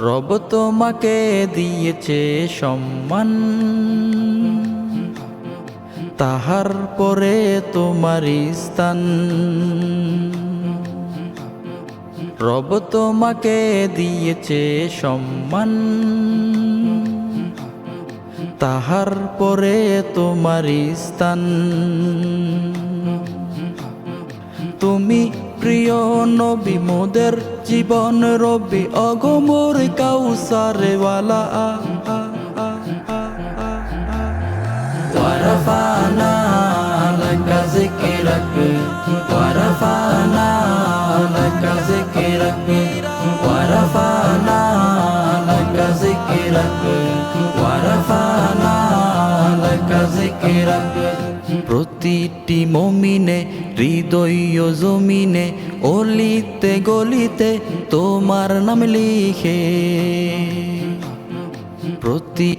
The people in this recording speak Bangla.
রব তোমাকে দিয়েছে সম্মান। তাহার পরে তোমার স্থান। রব তোমাকে দিয়েছে সম্মান। তাহার পরে তোমার স্থান। তুমি প্রিয় নবী মোদের জীবন রবি অগমর কাউসারেওয়ালা আ আ আ আ আ আ ورفعنا لك ذكرك ورفعنا لك ذكرك ورفعنا لك ذكرك ورفعنا প্রতিটি মমিনে হৃদয় জমিনে অলিতে গলিতে তোমার নাম লিখে। প্রতি